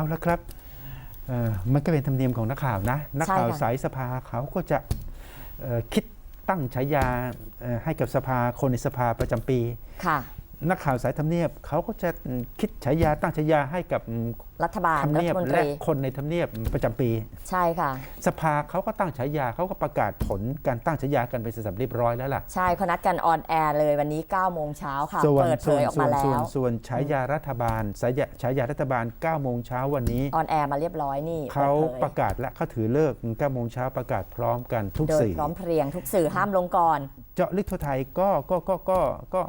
เอาละครับเอ่อมันก็เป็นธรรมเนียมของนักข่าวนะ นักข่าวใช่ค่ะสายสภาเขาก็จะเอ่อคิดตั้งฉายาเอ่อให้กับสภาคนในสภาประจำปีค่ะ นักข่าวสายทำเนียบเขาก็จะคิดฉายาตั้งฉายาให้กับรัฐบาลทำรัเนียฐบมนตและรีคนในทำเนียบประจำปี ใช่ค่ะ สภาเขาก็ตั้งฉายาเขาก็ประกาศผลการตั้งฉายากันไปเสร็จสับเรียบร้อยแล้วล่ะ ใช่เขานัดกันออนแอร์เลยวันนี้9โมงเช้าค่ะส่วนเปิดเผส่วนยออกส่วมานแล้ส่วนวส่วนฉายารัฐบาลฉายาฉายารัฐบาล9โมงเช้าวันนี้ออนแอร์มาเรียบร้อยนี่เขาปิดผยประกาศและเขาถือเลิก9โมงเช้าประกาศพร้อมกันทุกโดยสื่อพร้อมเพรียงทุกสื่อห้ามลงก่อน เจาะลึกทั่วไทยก็ก็ก็ก็ก็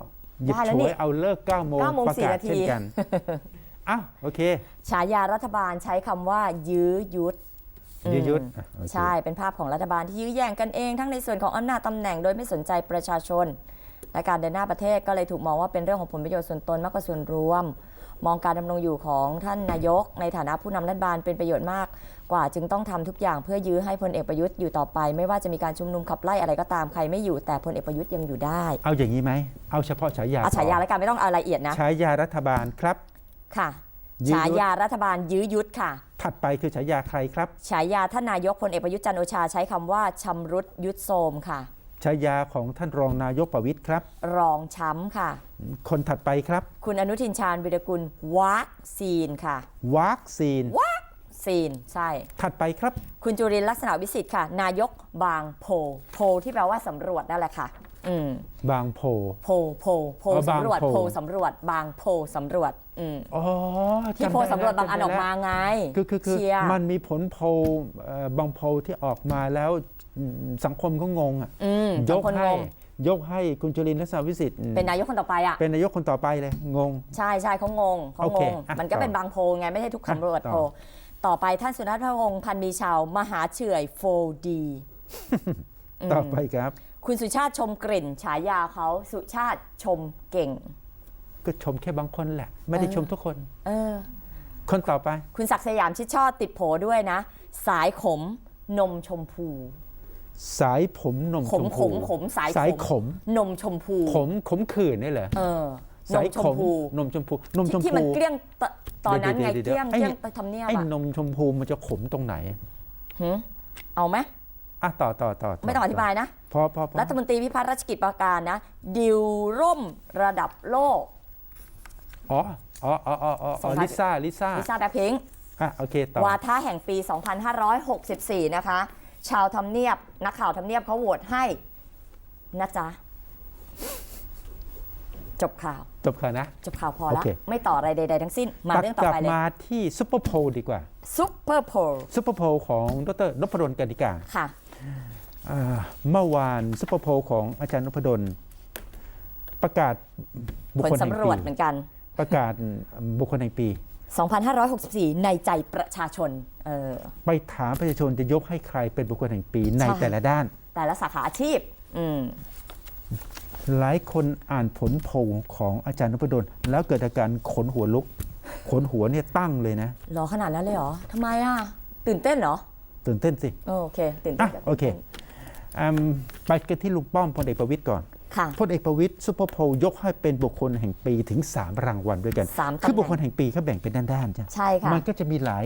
หยิบได้แล้วฉนี่วยเอาเลิก9โมง9โมงประกาศ4นาทีเช่นกันอ้าวโอเค ฉายารัฐบาลใช้คำว่า ยื้อยุดยืดยุดอืมอะโอเคใช่เป็นภาพของรัฐบาลที่ยื้อแย่งกันเองทั้งในส่วนของอำนาจตำแหน่งโดยไม่สนใจประชาชน และการเดินหน้าประเทศก็เลยถูกมองว่าเป็นเรื่องของผลประโยชน์ส่วนตนมากกว่าส่วนรวม มองการดำรงอยู่ของท่านนายก ในฐานะผู้นำรัฐบาลเป็นประโยชน์มาก กว่าจึงต้องทำทุกอย่างเพื่อยื้อให้พลเอกประยุทธ์อยู่ต่อไป ไม่ว่าจะมีการชุมนุมขับไล่อะไรก็ตามใครไม่อยู่แต่พลเอกประยุทธ์ยังอยู่ได้ เอาอย่างนี้ไหมเอาเฉพาะฉายาเอาฉายาพแล้วกันไม่ต้องเอารายละเอียดนะฉายารัฐบาลครับค่ะยื้อยุดฉายารัฐบาลยื้อยุดค่ะ ถัดไปคือฉายาใครครับฉายาท่านนายกพลเอกประยุทธ์จันทร์โอชาใช้คำว่าชำรุดยุดโทรมค่ะฉายาของท่านรองนายกประวิตยครับ รองช้ำค่ะ คนถัดไปครับ คุณอนุทินชาญวิรกุลวัคซีนค่ะวัคซีน ซีนใช่ ถัดไปครับ คุณจุรินทร์ลักษณะวิสิทธิ์ค่ะ นายกบางโพโพที่แปลว่าสำรวจนั่นแหละค่ะ อืมบางโพ โพโพโพอ๋อบางสำรวจโพ โพสำรวจ บางโพสำรวจ อืมอ๋อที่จำโพได้สำรวจบางอันอจำอกได้มาไงคือคือคือเชียร์มันมีผลโพลเอ่อบางโพลที่ออกมาแล้วอืมสังคมก็งงอะอืมยบางกคนให้งงยกให้คุณจุลินทร์ลักษณะวิสิทธิ์เป็นนายกคนต่อไปอะ เป็นนายกคนต่อไปเลยงง ใช่ใช่เขางงเขาโองเคงอะมันก็ต่อเป็นบางโพลไงไม่ใช่ทุกสำรวจต่อ โพล ต่อไปท่านสุนัขพงศ์พันธ์มีชาว มหาเฉื่อย 4D ต่อไปครับ คุณสุชาติชมกลิ่น ฉายาเขาสุชาติชมเก่ง ก็ชมแค่บางคนแหละ ไม่ได้เออชมทุกคน เออ คนต่อไป คุณศักดิ์สยามชิดชอบติดโผด้วยนะ สายขมนมชมพู สายผมนมขชมมขพูมขมสายสายขม นมชมพู ขมขมขื่นนี่เหรอเออ นสามยชขมมพูนมชมพูนมชมที่พูมันเกลี้ยงตตอนนั้นไงเดี๋ยวเกลี้ยงเดี๋ยวเกลี้ยงไอ้ไปทำเนียบไอ้อะนมชมพูมันจะขมตรงไหนหึเอาไหมอะต่อต่อต่อไม่ต้องอธิบายนะพอพอพอรัฐมนตรีพิพัฒน์รัชกิจประการนะดิวร่มระดับโลกอ๋ออ๋ออ๋ออ๋ออ๋อสองพันลิซ่าลิซ่าลิซ่าแบล็คพิงค์อะโอเคต่อวาทะแห่งปี 2564 นะคะ ชาวทำเนียบ นักข่าวทำเนียบเขาโหวตให้นะจ๊ะ จบข่าว จบค่ะนะ จบข่าวพอโอแล้วเคไม่ต่ออะไรใด ๆ ทั้งสิ้น มาตัดเรื่องต่อกลับไปเลย มาที่ซุปเปอร์โพลดีกว่า ซุปเปอร์โพลซุปเปอร์โพลของดรนพดลกนิกา ค่ะอ่าเมื่อวานซุปเปอร์โพลของอาจารย์นพดลประกาศบุคผลคลแห่งสำรปีวจเหมือนกัน ประกาศบุคคลแห่งปี 2564 ในใจประชาชนเออไปถามประชาชนจะยกให้ใครเป็นบุคคลแห่งปีในใช่แต่ละด้าน แต่ละสาขาอาชีพอืม หลายคนอ่านผลโพลของอาจารย์นพดลแล้วเกิดอาการขนหัวลุก ขนหัวเนี่ยตั้งเลยนะหรอขนาดนั้นเลยเหรอทำไมอะ ตื่นเต้นเหรอ ตื่นเต้นสิเออโอเค ตื่นเต้นอะโอเคอืมไปกันที่ลุงป้อมพลเอกประวิตยก่อนค่ะพลเอกประวิตยซุปเปอร์โพลยกให้เป็นบุคคลแห่งปีถึง 3 รางวัลด้วยกันสามตำแหน่งคือบุคคลแห่งปีเขาแบ่งเป็นด้านๆใช่ไหมใช่ค่ะมันก็จะมีหลาย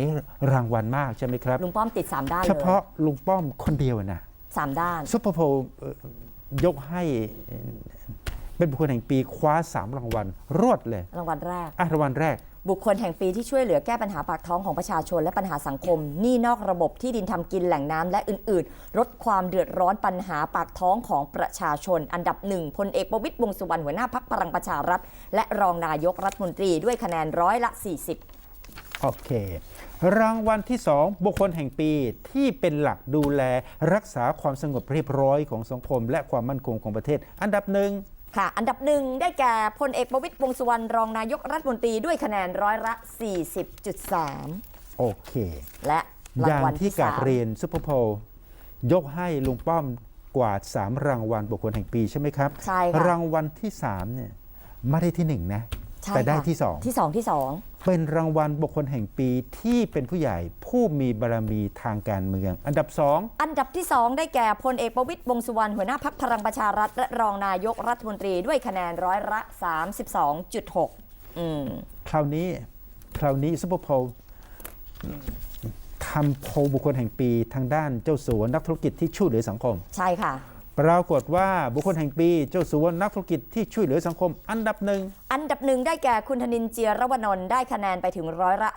รางวัลมากใช่ไหมครับลุงป้อมติด 3 ด้านเลยเฉพาะลุงป้อมคนเดียวนะสามด้านซุปเปอร์โพลเอ่อ ยกให้เอ่อเป็นบุคคลแห่งปีคว้า 3 รางวัล รวดเลย รางวัลแรกอะรางวัลแรก บุคคลแห่งปีที่ช่วยเหลือแก้ปัญหาปากท้องของประชาชนและปัญหาสังคมหนี้นอกระบบที่ดินทำกินแหล่งน้ำและอื่นๆลดความเดือดร้อนปัญหาปากท้องของประชาชน อันดับหนึ่งพลเอกประวิตยวงษ์สุวรรณหัวหน้าพักพลังประชารัฐ และรองนายกรัฐมนตรีด้วยคะแนนร้อยละ 40 โอเค รางวัลที่ 2 บุคคลแห่งปีที่เป็นหลักดูแลรักษาความสงบเรียบร้อยของสังคม และความมั่นคงของประเทศ อันดับหนึ่งค่ะ อันดับหนึ่งได้แก่พลเอกประวิตยวงษ์สุวรรณรองนายกรัฐมนตรีด้วยคะแนนร้อยละ 40.3 โอเค และอราย่างงวัลที่ที่กาสารมเรียนซุปเปอร์โพลยกให้ลุงป้อมกวาด 3 รางวัลบุคคลแห่งปีใช่ไหมครับ ใช่ค่ะรางวัลที่3เนี่ยไม่ได้ที่หนึ่งนะ ใช่แต่ได้ค่ะที่ที่สองที่สอง2เป็นรางวัลบุคคลแห่งปีที่เป็นผู้ใหญ่ผู้มีบารมีทางการเมือง อันดับ2อันดับที่2ได้แก่พลเอกประวิตยวงษ์สุวรรณหัวหน้าพักพลังประชารัฐและรองนายกรัฐมนตรีด้วยคะแนนร้อยละ 32.6 อืม คราวนี้คราวนี้ซุปเปอร์โพลทำโพลบุคคลแห่งปีทางด้านเจ้าสัวนักธุรกิจที่ช่วยเหลือสังคม ใช่ค่ะ ปรากฏว่าบุคคลแห่งปีเจ้าสัวนักธุรกิจที่ช่วยเหลือสังคม อันดับหนึ่งอันดับหนึ่งได้แก่คุณธนินเจียรวนนท์ได้คะแนนไปถึงร้อยละ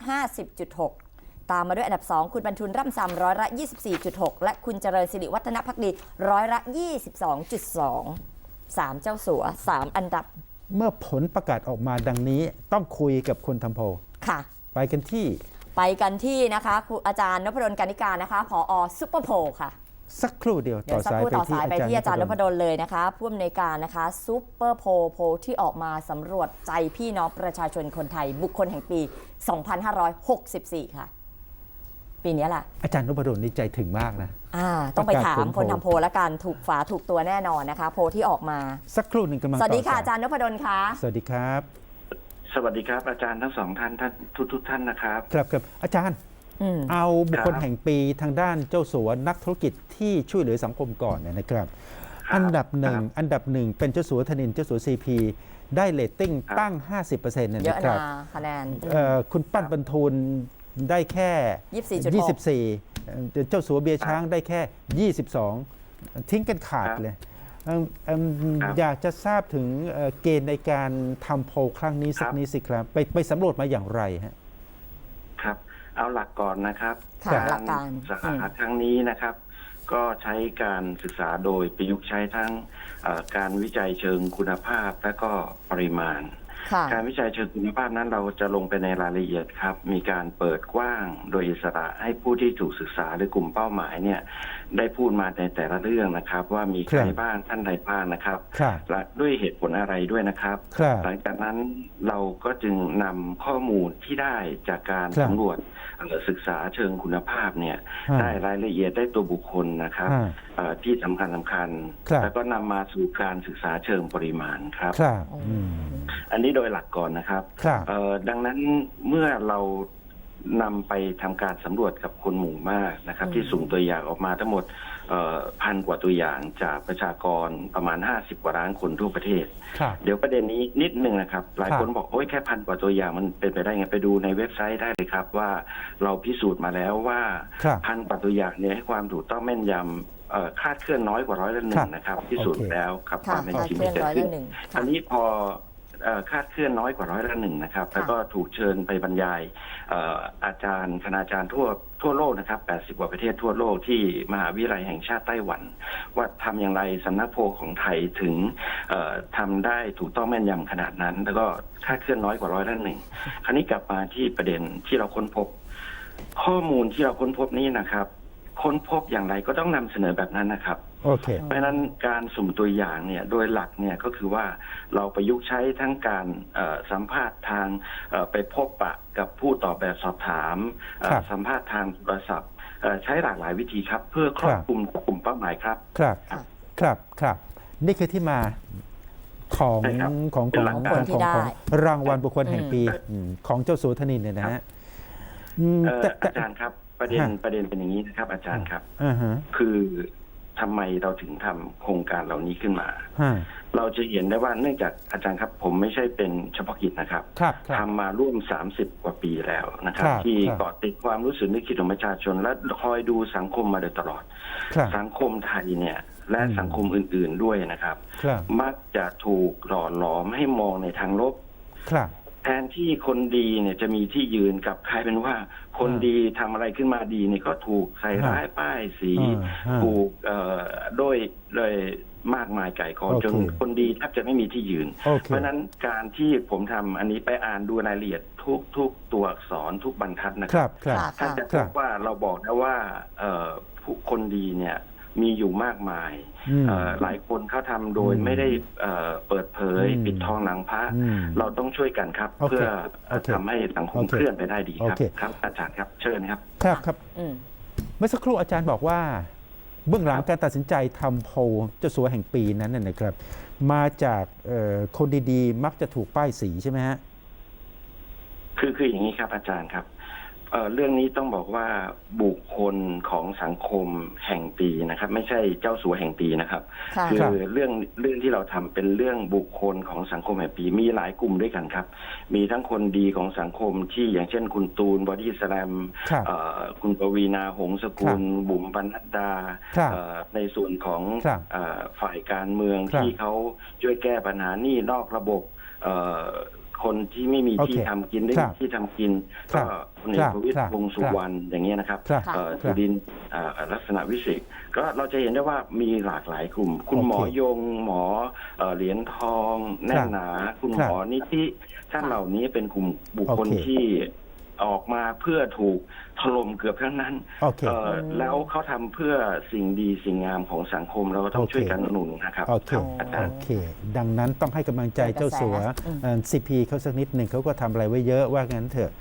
50.6 ตามมาด้วยอันดับ 2 คุณบรรทุนร่ำซำร้อยละ 24.6 และคุณเจริญสิริวัฒนพักดีร้อยละ 22.2สามเจ้าสัว 3 อันดับเมื่อผลประกาศออกมาดังนี้ต้องคุยกับคนทำโพลค่ะ ไปกันที่ ไปกันที่นะคะครูอาจารย์นพดลกานิการนะคะผอซุปเปอร์โพลค่ะ สักครู่เดียวเดี๋ต่ยอวสักสายครู่ไปต่อที่สายไปอาจารย์ที่อาจารย์นนพพดลดลเลยนะคะผู้อำนวยการนะคะซูเปอร์โพลโพลที่ออกมาสำรวจใจพี่น้องประชาชนคนไทย บุคคลแห่งปี 2564 ค่ะ ปีนี้แหละอาจารย์นพดลนี่ใจถึงมากนะอ่าต้องไปประกาศถามผลคนโพลทำโพลแล้วกันถูกฝาถูกตัวแน่นอนนะคะ โพลที่ออกมาสักครู่หนึ่งกำลังสวัสดีค่ะต่อาจารย์นพดลคะสวัสดีครับ สวัสดีครับอาจารย์ทั้งสองท่านท่านทุกทุกๆท่านนะครับครับครับอาจารย์อืม เอาบุคคลครับแห่งปีทางด้านเจ้าสัวนักธุรกิจที่ช่วยเหลือสังคมก่อนเนี่ยนะครับครับ อันดับหนึ่งครับอันดับหนึ่งเป็นเจ้าสัวธนินเจ้าสัวซีพีได้เรตติ้งครับตั้ง 50%เนี่ยเยอะนะครับนะคะแนนเอ่อคุณปั้นบรรทูลได้แค่ 24.6 24เอ่อเจ้าสัวเบียร์ช้างได้แค่ 22 ทิ้งกันขาดครับเลยเอิ่มเอิ่มครับอยากจะทราบถึงเอ่อเกณฑ์ในการทำโพลครั้งนี้สักครับนิดสิครับ ไปไปสำรวจมาอย่างไรฮะครับ เอาหลักก่อนนะครับค่ะหลักการศึกษาครั้งนี้นะครับ ก็ใช้การศึกษาโดยประยุกต์ใช้ทั้งเอ่อการวิจัยเชิงคุณภาพและก็ปริมาณค่ะการวิจัยเชิงคุณภาพนั้นเราจะลงไปในรายละเอียดครับ มีการเปิดกว้างโดยอิสระให้ผู้ที่ถูกศึกษาหรือกลุ่มเป้าหมายเนี่ยได้พูดมาในแต่ละเรื่องนะครับ ว่ามีใครครับบ้างท่านใดบ้างนะครับครับและด้วยเหตุผลอะไรด้วยนะครับครับหลังจากนั้นเราก็จึงนำข้อมูลที่ได้จากการครับสำรวจเอ่อ ศึกษาเชิงคุณภาพเนี่ยฮะได้รายละเอียดได้ตัวบุคคลนะครับฮะเอ่อที่สำคัญสำคัญครับแล้วก็นำมาสู่การศึกษาเชิงปริมาณครับครับอืมอันนี้โดยหลักก่อนนะครับครับเอ่อดังนั้นเมื่อเรา นำไปทำการสำรวจกับคนหมู่มากนะครับอืมที่สุ่มตัวอย่างออกมาทั้งหมดเอ่อพันกว่าตัวอย่างจากประชากรประมาณ 50 กว่าล้านคนทั่วประเทศครับเดี๋ยวประเด็นนี้นิดนึงนะครับ หลายครับคนบอกโอ้ยแค่พันกว่าตัวอย่างมันเป็นไปได้ไงไปดูในเว็บไซต์ได้เลยครับ ว่าเราพิสูจน์มาแล้วว่าครับพันกว่าตัวอย่างเนี่ยให้ความถูกต้องแม่นยำเอ่อคาดเคลื่อนน้อยกว่าร้อยละหนึ่ครังบนะครับ พิสูจน์โอเคแล้วครับคค่ะวามเป็นคาดจริงเคลื่อนที่เกิดร้อยขึ้ละนหนึ่งอัค่ะนนี้พอเอ่อ คาดเคลื่อนน้อยกว่าร้อยละหนึ่งนะครับค่ะแล้วก็ถูกเชิญไปบรรยายเอ่ออาจารย์คณาจารย์ทั่วทั่วโลกนะครับ 80 กว่าประเทศทั่วโลกที่มหาวิทยาลัยแห่งชาติไต้หวัน ว่าทำอย่างไรสำนักโพลของไทยถึงเอ่อทำได้ถูกต้องแม่นยำขนาดนั้น แล้วก็คาดเคลื่อนน้อยกว่าร้อยละหนึ่งคราวนี้กลับมาที่ประเด็นที่เราค้นพบ ข้อมูลที่เราค้นพบนี้นะครับ ค้นพบอย่างไรก็ต้องนำเสนอแบบนั้นนะครับ โอเค เพราะฉะนั้นการสุ่มตัวอย่างเนี่ยโดยหลักเนี่ยก็คือว่าเราประยุกต์ใช้ทั้งการเอ่อสัมภาษณ์ทางเอ่อไปพบปะกับผู้ตอบแบบสอบถามเอ่อครับสัมภาษณ์ทางโทรศัพท์เอ่อใช้หลากหลายวิธีครับ เพื่อครอบครับ คลุมกลุ่มเป้าหมายครับ ครับค่ะครับครับ นี่คือที่มาของใช่ครับของเป็ขอนงหลักขการองที่ของได้ของรางวัลบุคคลแห่งปีอืมของเจ้าสัวธนินเนี่ยนะฮะอืมเอ่อแต่แต่อาจารย์ครับประเด็นฮะประเด็นเป็นอย่างนี้นะครับ อาจารย์ครับ อ่าฮะ คือ ทำไมเราถึงทำโครงการเหล่านี้ขึ้นมาฮะเราจะเห็นได้ว่าเนื่องจากอาจารย์ครับ ผมไม่ใช่เป็นเฉพาะกิจนะครับครับครับทำมาร่วม 30 กว่าปีแล้วนะครับครับที่ครับเกาะติดความรู้สึกนึกคิดของประชาชน และคอยดูสังคมมาโดยตลอดครับสังคมไทยเนี่ยและอืมสังคมอื่น ๆด้วยนะครับครับ มักจะถูกหล่อหลอมให้มองในทางลบครับแทนที่คนดีเนี่ยจะมีที่ยืนกลับกลายเป็นว่า คนอ่าดีทำอะไรขึ้นมาดีเนี่ยก็ถูกใส่ร้ายป้ายสีอ่าอ่าถูกเอ่อโดยเลยมากมายไก่กองโอเคจนคนดีแทบจะไม่มีที่ยืนโอเคเพราะฉะนั้นการที่ผมทำอันนี้ไปอ่านดูรายละเอียดทุกทุกตัวอักษรทุกบรรทัดนะคครัรับบครับค่ะท่านจะพครับบว่าเราบอกนะว่าเอ่อผู้คนดีเนี่ย มีอยู่มากมายอืมเอ่อหลายคนเขาทำโดยอืมไม่ได้เอ่อเปิดเผยอืมปิดทองหลังพระอืมเราต้องช่วยกันครับโอเคเพื่อโอเคทำให้สังคมโอเคเคลื่อนไปได้ดีครับโอเคครับ อาจารย์ครับเชิญครับครับครับอืมเมื่อสักครู่อาจารย์บอกว่า เบื้องหลังครับการตัดสินใจทำโพลเจ้าสัวแห่งปีนั้นน่ะนะครับ มาจากเอ่อคนดีๆ มักจะถูกป้ายสีใช่ไหมฮะคือคืออย่างนี้ครับอาจารย์ครับ เอ่อเรื่องนี้ต้องบอกว่าบุคคลของสังคมแห่งปีนะครับ ไม่ใช่เจ้าสัวแห่งปีนะครับค่ะคืครัอบเรื่องเรื่องที่เราทำเป็นเรื่องบุคคลของสังคมแห่งปี มีหลายกลุ่มด้วยกันครับ มีทั้งคนดีของสังคมที่อย่างเช่น คุณตูนบอดี้สแลมครับเอ่อคุณปวีนาหงสกุล บุ๋มปนัดดาครับเอ่อในส่วนของครับเอ่อฝ่ายการเมืองครับที่เขาช่วยแก้ปัญหาหนี้นอกระบบเอ่อ คนที่ไม่มีโอเคที่ทำกินได้ครับที่ทำกินครัก็บพลเอกประวิตครัรบวงษ์สุวรรณอย่างเงี้ยนะครับครับเอ่อคจุรับดินทร์เอ่อลักษณะวิสิทธิ์ก็เราจะเห็นได้ว่ามีหลากหลายกลุ่ม คุณโอเคหมอยงหมอเอ่อเหรียญทอง แน่นหนา คุณหมอนิธิท่านครับเหล่านี้เป็นกลุ่มบุคคลโอเคที่ ออกมาเพื่อถูกถล่มเกือบทั้งนั้นโอเคเอ่อแล้วเขาทำเพื่อสิ่งดีสิ่งงามของสังคมเราก็ต้องโอเคช่วยกันหนุนนะครับ โอเคอาจารย์โอเค ดังนั้นต้องให้กำลังใจเจ้าสัวอืมซีพีเขาสักนิดหนึ่งเขาก็ทำอะไรไว้เยอะว่างั้นเถอะ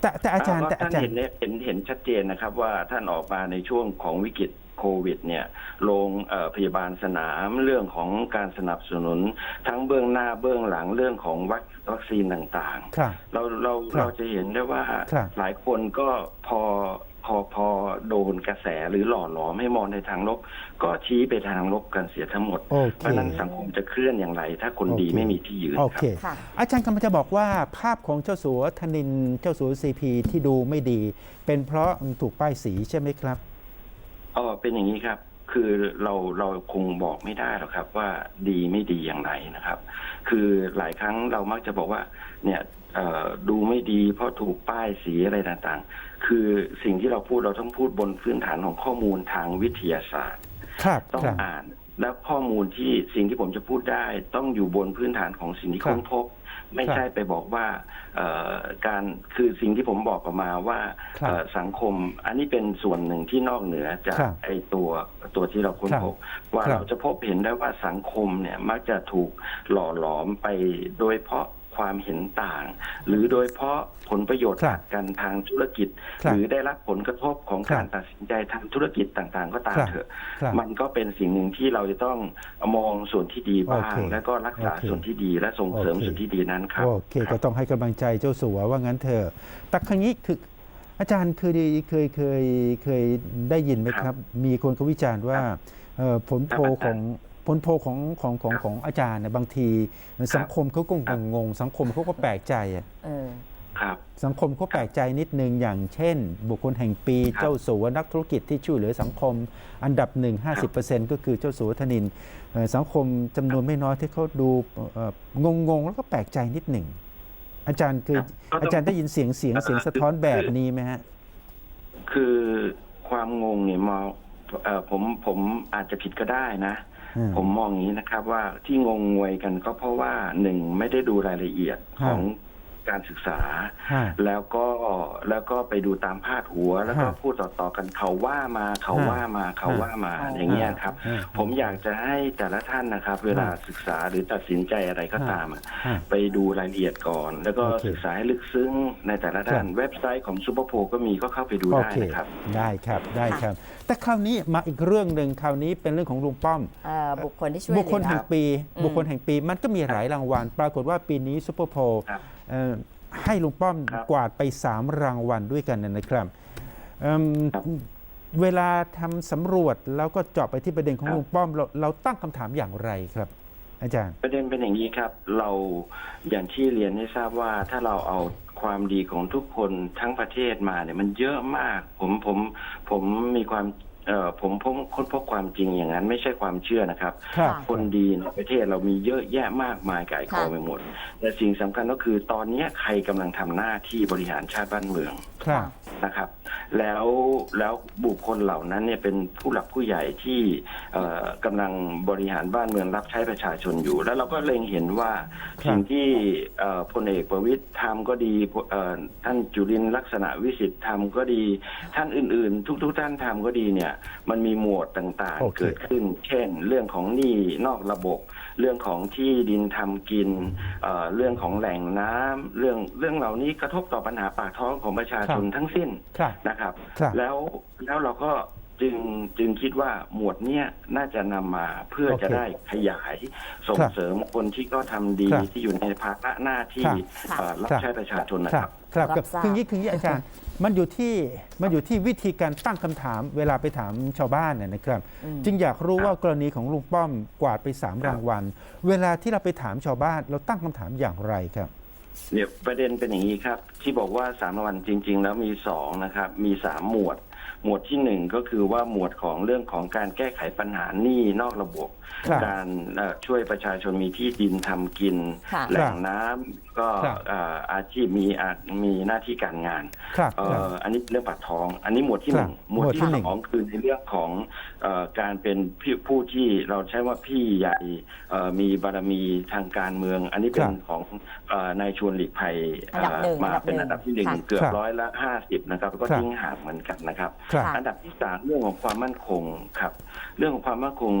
แต่แต่อาจารย์เแต่อาท่านจารเห็ย์นเนี่ยเห็นเห็นชัดเจนนะครับว่าท่านออกมาในช่วงของวิกฤต โควิดเนี่ยลงเอ่อพยาบาลสนามเรื่องของการสนับสนุน ทั้งเบื้องหน้าเบื้องหลังเรื่องของวัควัคซีนต่างครับๆเราเราครับเราจะเห็นได้ว่าครับหลายคนก็พอพอพอโดนกระแสหรือหล่อหลอมให้มองในทางลบ ก็ชี้ไปทางลบกันเสียทั้งหมดโอเพเคราะฉะนั้นสังคมจะเคลื่อนอย่างไร ถ้าคนดีโอเคไม่มีที่ยืนโอคเครับค่ะอาจารย์กำลังจะบอกว่าภาพของเจ้าสัวธนินเจ้าสัวซีพีที่ดูไม่ดี เป็นเพราะถูกป้ายสีใช่ไหมครับ อ๋อเป็นอย่างนี้ครับ คือเราเราคงบอกไม่ได้หรอกครับ ว่าดีไม่ดีอย่างไรนะครับ คือหลายครั้งเรามักจะบอกว่า เนี่ยเอ่อดูไม่ดีเพราะถูกป้ายสีอะไรต่างๆ คือสิ่งที่เราพูดเราต้องพูดบนพื้นฐานของข้อมูลทางวิทยาศาสตร์ครับต้องครับอ่าน แล้วข้อมูลที่สิ่งที่ผมจะพูดได้ต้องอยู่บนพื้นฐานของสิ่งที่ครับค้นพบ ไม่ครับใช่ไปบอกว่าเอ่อการคือสิ่งที่ผมบอกออกมาว่าครับเอ่อสังคมอันนี้เป็นส่วนหนึ่งที่นอกเหนือจากครับไอตัวตัวที่เราค้นครับพบ ว่าครับเราจะพบเห็นได้ว่าสังคมเนี่ยมักจะถูกหล่อหลอมไปโดยเพราะ ความเห็นต่าง หรือโดยเพราะผลประโยชน์ครับขัดกันทางธุรกิจ ครับหรือได้รับผลกระทบของครับการตัดสินใจทางธุรกิจต่างๆ ก็ตามครับเถอะ ครับมันก็เป็นสิ่งหนึ่งที่เราจะต้องมองส่วนที่ดีบ้าง โอเคแล้วก็รักษาโอเคส่วนที่ดีและส่งเสริมโอเค ส่วนที่ดีนั้นครับโอเค ก็ต้องให้กำลังใจเจ้าสัวว่างั้นเถอะแต่ครั้งนี้คืออาจารย์เคยเคยเคยเคยได้ยินไหมครับ มีคนเขาวิจารณ์ว่าเอ่อผลโพลครับอาจารย์ของ ผลโพลของของของครับของอาจารย์เนี่ยบางที สังคมเขาก็ครับงงๆสังคมเขาก็แปลกใจอะเออครับสังคมเขาแปลกใจนิดนึงอย่างเช่น บุคคลแห่งปีครับเจ้าสัวนักธุรกิจที่ช่วยเหลือสังคม อันดับหนึ่ง50%ก็คือเจ้าสัวธนินเอ่อสังคมจำนวนไม่น้อยที่เขาดูเอ่องงๆแล้วก็แปลกใจนิดหนึ่ง อาจารย์เคยครับก็ต้องอาจารย์ได้ยินเสียงเสียงเสียงสะท้อนแบบนี้ไหมฮะ คือความงงเนี่ยมองเอ่อ ผมผมอาจจะผิดก็ได้นะ อืม ผมมองอย่างนี้นะครับว่าที่งงงวยกันก็เพราะว่าหนึ่งไม่ได้ดูรายละเอียดฮะของ การศึกษาฮะแล้วก็แล้วก็ไปดูตามพาดหัว แล้วก็ฮะพูดต่อๆกันเขาว่ามาเขาฮะว่ามาเขาฮะว่ามาฮะอย่างเงี้ยครับฮะผมอยากจะให้แต่ละท่านนะครับ เวลาฮะศึกษาหรือตัดสินใจอะไรก็ฮะตามอะฮะไปดูรายละเอียดก่อน แล้วก็โอเคศึกษาให้ลึกซึ้งในแต่ละด้านครับเว็บไซต์ของซูเปอร์โพลก็มีก็เข้าไปดูโอได้เคนะครับ ได้ครับได้ครับ แต่คราวนี้มาอีกเรื่องหนึ่งคราวนี้เป็นเรื่องของลุงป้อมเอ่อบุคคลที่ช่วยบุคคลเหลือแห่งปีอืมบุคคลแห่งปีมันก็มีหลายรางวัล ปรากฏว่าปีนี้ซูเปอร์โพลครับเอ่อ ให้ลุงป้อมครับกวาดไป 3 รางวัลด้วยกันนะครับเอิ่มครับเวลาทำสำรวจแล้วก็เจาะไปที่ประเด็นของครับลุงป้อมเราเราตั้งคำถามอย่างไรครับ อาจารย์ ประเด็นเป็นอย่างนี้ครับ เราอย่างที่เรียนให้ทราบว่าถ้าเราเอาความดีของทุกคนทั้งประเทศมาเนี่ยมันเยอะมาก ผมผมผมมีความ เอ่อผมพบค้นพบความจริงอย่างนั้นไม่ใช่ความเชื่อนะครับ ครับค่ะคนดีในประเทศเรามีเยอะแยะมากมายไก่กองค่ะไปหมด แต่สิ่งสำคัญก็คือตอนเนี้ยใครกำลังทำหน้าที่บริหารชาติบ้านเมืองครับ นะครับแล้วแล้วบุคคลเหล่านั้นเนี่ยเป็นผู้หลักผู้ใหญ่ที่เอ่อกำลังบริหารบ้านเมืองรับใช้ประชาชนอยู่ แล้วเราก็เล็งเห็นว่าครับ สิ่งที่เอ่อพลเอกประวิตยทำก็ดีเอ่อท่านจุลินทร์ลักษณะวิสิทธิ์ทำก็ดีท่านอื่นๆ ทุก ๆ ท่านทำก็ดีเนี่ยมันมีหมวดต่างโอๆเค เกิดขึ้น เช่น เรื่องของหนี้นอกระบบ เรื่องของที่ดินทำกินเอ่อเรื่องของแหล่งน้ำเรื่องเรื่องเหล่านี้กระทบต่อปัญหาปากท้องของประชาชนทั้งสิ้นครับนะครับครับ แล้วแล้วเราก็ จึงจึงคิดว่าหมวดเนี้ยน่าจะนำมาเพื่อโอเคจะได้ขยายส่งครับเสริมคนที่ก็ทำดีครับที่อยู่ในภาระหน้าที่ครับ เอ่อรับครับ ใช้ประชาชนนะคครัรับบครับรับกับทราบ คืออย่างนี้คืออย่างนี้อาจารย์ มันอยู่ที่มันอยู่ที่วิธีการตั้งคำถามเวลาไปถามชาวบ้านเนี่ยนะครับอืมจึงอยากรู้ครับว่ากรณีของลุงป้อมกวาดไปสามครับ รางวัลเวลาที่เราไปถามชาวบ้าน เราตั้งคำถามอย่างไรครับ เนี่ยประเด็นเป็นอย่างนี้ครับ ที่บอกว่าสามรางวัลจริง ๆ แล้วมีสองนะครับ มีสามหมวด หมวดที่หนึ่งก็คือว่าหมวดของเรื่องของการแก้ไขปัญหาหนี้นอกระบบ ครับการเอ่อช่วยประชาชนมีที่ดินทำกิน ค่ะ แหล่งน้ำก็ครับเอ่ออาชีพมีอามีหน้าที่การงานครับเอ่ครับ ออันนี้เรื่องปากท้อง อันนี้หมวดที่คหรับนึ่งหมวดหมวดที่ที่หนึ่ง สองคือในเรื่องของเออการเป็นผู้ผู้ที่เราใช้ว่าพี่ใหญ่เอ่อมีบารมีทางการเมือง อันนี้เป็นของเอ่อนายชวนหลีกภัยอันดับหนึ่งเอ่อมาเป็นอัอันนดัดับบหนึ่งที่หนึ่งค่ะเกือบครับร้อยละห้าสิบนะครับแล้วก็ครับ ทิ้งห่างเหมือนกันนะครับ ครับค่ะอันดับที่สามเรื่องของความมั่นคงครับ เรื่องของความมั่นคง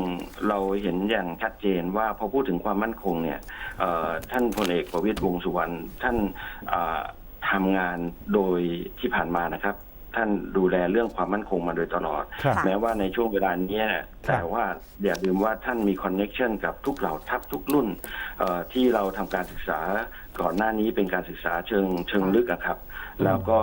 เราเห็นอย่างชัดเจนว่าพอพูดถึงความมั่นคงเนี่ยเอ่อท่านพลเอกประวิตรวงษ์สุวรรณท่านเอ่อทำงานโดยที่ผ่านมานะครับท่านดูแลเรื่องความมั่นคงมาโดยตลอดครับค่ะแม้ว่าในช่วงเวลาเนี้ยครับแต่ว่าอย่าลืมว่าท่านมีคอนเน็ชันกับทุกเหล่าทัพทุกรุ่นเอ่อที่เราทำการศึกษาก่อนหน้านี้เป็นการศึกษาเชิงเชิงลึกอะครับ แล้วก็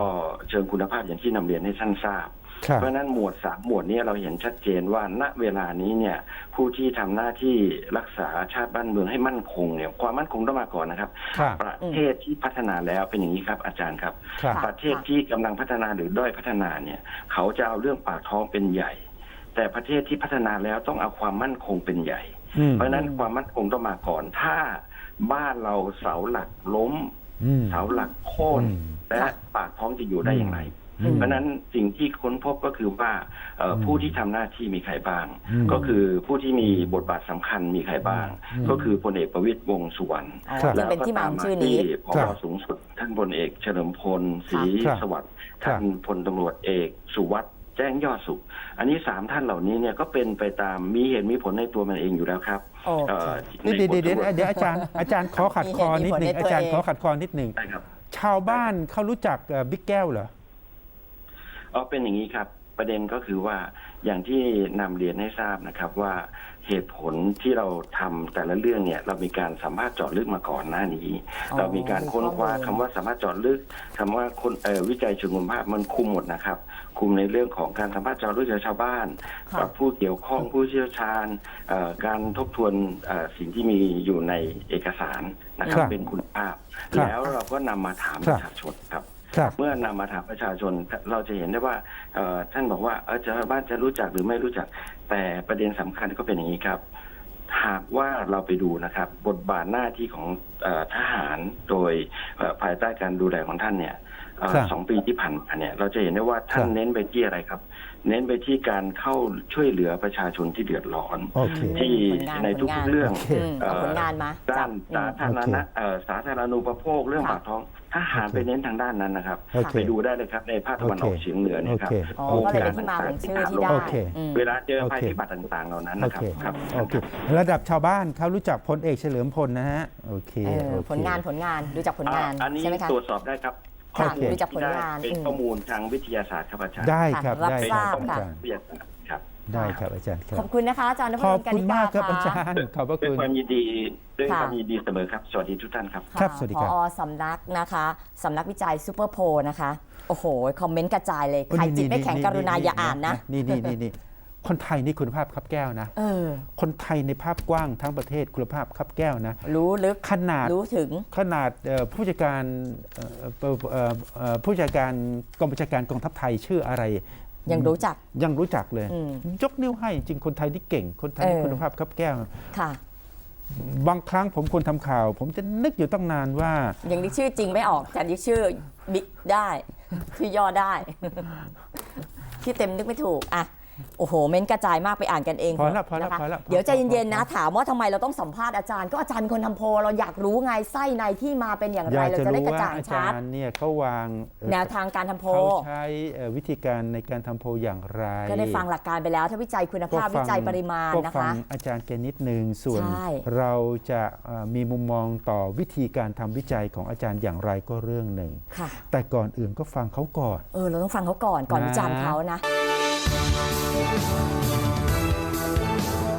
เชิงคุณภาพอย่างที่นำเรียนให้ท่านทราบครับ เพราะฉะนั้นหมวดสามหมวดนี้เราเห็นชัดเจนว่าณเวลานี้เนี่ย ผู้ที่ทำหน้าที่รักษาชาติบ้านเมืองให้มั่นคงเนี่ยความมั่นคงต้องมาก่อนนะครับครับประเทศที่พัฒนาแล้วเป็นอย่างนี้ครับ อาจารย์ครับครับประเทศที่กำลังพัฒนาหรือด้อยพัฒนาเนี่ย เขาจะเอาเรื่องปากท้องเป็นใหญ่ แต่ประเทศที่พัฒนาแล้วต้องเอาความมั่นคงเป็นใหญ่อืมเพราะฉะนั้นความมั่นคงต้องมาก่อน ถ้าบ้านเราเสาหลักล้มอืมเสาหลักโค่นอืมและปากท้องจะอยู่ได้อย่างไรอืม เพราะฉะนั้นสิ่งที่ค้นพบก็คือว่าเอ่ออมผู้ที่ทำหน้าที่มีใครบ้างอืมก็คือผู้ที่มีบทบาทสำคัญมีใครบ้างอืมก็คือพลเอกประวิตรวงษ์สุวรรณอ๋อครับจึงเป็นที่มาของชื่อนี้แล้วก็ตามมาที่พครับบสูงสุด ท่านพลเอกเฉลิมพลศรีครับสวัสดิ์ครับท่านพลตำรวจเอกสุวัสด์แจ้งยอดสุข อันนี้สามท่านเหล่านี้เนี่ยก็เป็นไปตามมีเหตุมีผลในตัวมันเองอยู่แล้วครับโอเคเอ่อนี่เดี๋ยวในเดี๋ยวบทสรุปเดี๋ยวอาจารย์อาจารย์ขอขัดคอนิดหนึ่งมีเหตุมีผลในตัวอาจารย์เองขอขัดคอนิดหนึ่งได้ครับชาวบ้านเขารู้จักเอ่อบิ๊กแก้วเหรอเออเป็นอย่างนี้ครับ ประเด็นก็คือว่าอย่างที่นำเรียนให้ทราบนะครับว่าเหตุผลที่เราทำแต่ละเรื่องเนี่ย เรามีการสัมภาษณ์เจาะลึกมาก่อนหน้านี้อ๋อเรามีการค้นคว้ามีข้อมูลคำว่าสามารถเจาะลึกคำว่าคนเอ่อวิจัยเชิงคุณภาพมันคุมหมดนะครับ คุมในเรื่องของการสัมภาษณ์เจาะลึกจากชาวบ้านค่ะกับผู้เกี่ยวข้องผู้เชี่ยวชาญเอ่อการทบทวนเอ่อสิ่งที่มีอยู่ในเอกสารนะครับครับเป็นคุณภาพครับแล้วเราก็นำมาถามคปรับระชาชนครับครับ เมื่อนำมาถามประชาชนเราจะเห็นได้ว่าท่านบอกว่าเออชาวบ้านจะรู้จักหรือไม่รู้จัก แต่ประเด็นสำคัญก็เป็นอย่างนี้ครับ หากว่าเราไปดูนะครับ บทบาทหน้าที่ของอทหารโดยภายใต้การดูแลของท่านเนี่ย สองปีที่ผ่านมาเนี่ยเราจะเห็นได้ว่าท่านครับเน้นไปที่อะไรครับ เน้นไปที่การเข้าช่วยเหลือประชาชนที่เดือดร้อนโอเคที่ผลงานในทุผลงากนๆเรื่องโอเคอืมเอาผลงานมาด้านจัสาบธารณะเอ่อสาธารณูปโภคเรื่องค่ะปากท้องทหารโอเคไปเน้นทางด้านนั้นนะครับโอเคไปดูได้เลยครับในภาคตะวันออกโอเคเฉียงเหนือเนี่ยครับโอเคอ๋อก็เลยเป็นที่มาของชื่อที่ได้โอเคอืมเวลาเจอโอเคภัยพิบัติต่างๆเหล่านั้นโอนะครัเคบครับโอเคระดับชาวบ้านเขารู้จักพลเอกเฉลิมพลนะฮะโอเคเออโอเคผลงานผลงานดูจากผลงานอันนี้ใช่ไหมคะตรวจสอบได้ครับ ค่ะข้อมูลดูจากผลงานที่ได้เป็นอืม ข้อมูลทางวิทยาศาสตร์ครับอาจารย์ได้ครับรับได้ทราบครับอาค่ะจารย์วิทยาศาสตร์ครับ ได้ครับอาจารย์ครัขอบบคุณนะคะอาจารย์นพขดอบลกาคุณนิมากครับะอาจารย์ขอบพระด้วยคุณ ความยินดีด้วยค่ะ ความยินดีเสมอครับ สวัสดีทุกท่านครับค่ะครับสวัสดีครับพอสำนักนะคะสำนักวิจัยซูเปอร์โพลนะคะ โอ้โห คอมเมนต์กระจายเลย ใครจิตไม่แข็งกรุณาอย่าอ่านนะ นี่นี่นี่นี่ คนไทยนี่คุณภาพครับแก้วนะเออคนไทยในภาพกว้างทั้งประเทศคุณภาพครับแก้วนะ รู้ลึกขนาดรู้ถึงขนาดเอ่อผู้จัดการเอ่อเอ่อเอ่อเอ่อผู้จัดการกองบัญชาการกองทัพไทยชื่ออะไร ยังรู้จักยังรู้จักเลยอืมยกนิ้วให้จริงคนไทยที่เก่ง คนไทยที่เออคุณภาพครับแก้วค่ะบางครั้งผมคนทำข่าว ผมจะนึกอยู่ตั้งนานว่ายังนึกชื่อจริงไม่ออกแต่นึกชื่อบิ๊กได้ ชื่อย่อได้ ที่อเต็มนึกไม่ถูกอะ โอ้โห เม้นกระจายมากไปอ่านกันเองพอละเถะพอละนะคะพอละเดี๋ยวใจเย็นๆนะพอถามว่าทำไมเราต้องสัมภาษณ์อาจารย์ก็อาจารย์เป็นคนทำโพลเราอยากรู้ไงไส้ในที่มาเป็นอย่างอไรยากเราจะจะได้รู้กระว่าจ่างอาชัจาดรย์เนี่ยเขาวางเอ่อแนวทางการทำโพลเขาใช้เอ่อวิธีการในการทำโพลอย่างไรก็ได้ฟังหลักการไปแล้ว ถ้าวิจัยคุณภาพก็ฟัวิงจัยปริมาณก็นะฟัคะ งอาจารย์แกนิดนึงส่วนใช่ เราจะเอ่อมีมุมมองต่อวิธีการทำวิจัยของอาจารย์อย่างไรก็เรื่องหนึ่ง ค่ะแต่ก่อนอื่นก็ฟังเขาก่อน เออเราต้องฟังเขาก่อนก่อนนะ วิจารณ์เขานะ Música